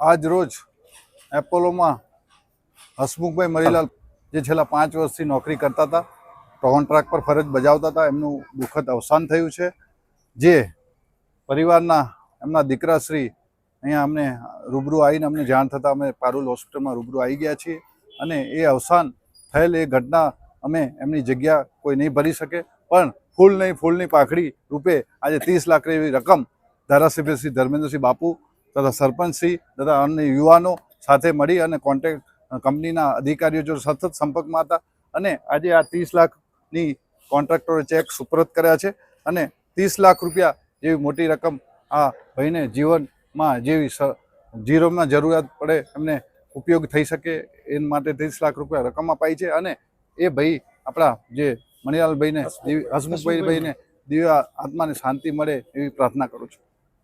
આજ રોજ એપોલોમાં હસમુખભાઈ મરીલાલ જે છેલ્લા પાંચ વર્ષથી નોકરી કરતા હતા કોન્ટ્રાક્ટ પર ફરજ બજાવતા હતા, એમનું દુઃખદ અવસાન થયું છે. જે પરિવારના એમના દીકરાશ્રી અહીંયા અમને રૂબરૂ આવીને અમને જાણ થતાં અમે પારુલ હોસ્પિટલમાં રૂબરૂ આવી ગયા છીએ અને એ અવસાન થયેલ એ ઘટના અમે એમની જગ્યા કોઈ નહીં ભરી શકે, પણ ફૂલ નહીં ફૂલની પાખડી રૂપે આજે ત્રીસ લાખ એવી રકમ ધારાસભ્ય શ્રી ધર્મેન્દ્રસિંહ બાપુ તથા સરપંચશ્રી તથા અન્ય યુવાનો સાથે મળી અને કોન્ટેક્ટ કંપનીના અધિકારીઓ જો સતત સંપર્કમાં હતા અને આજે આ ત્રીસ લાખની કોન્ટ્રાક્ટરે ચેક સુપરત કર્યા છે અને ત્રીસ લાખ રૂપિયા જેવી મોટી રકમ આ ભાઈને જીવનમાં જેવી સ- જીવનમાં જરૂરિયાત પડે એમને ઉપયોગ થઈ શકે એ માટે ત્રીસ લાખ રૂપિયા રકમ અપાઈ છે અને એ ભાઈ આપણા જે મણિલાલભાઈને દેવી હસમુખભાઈ ભાઈને દિવ્ય આત્માને શાંતિ મળે એવી પ્રાર્થના કરું છું.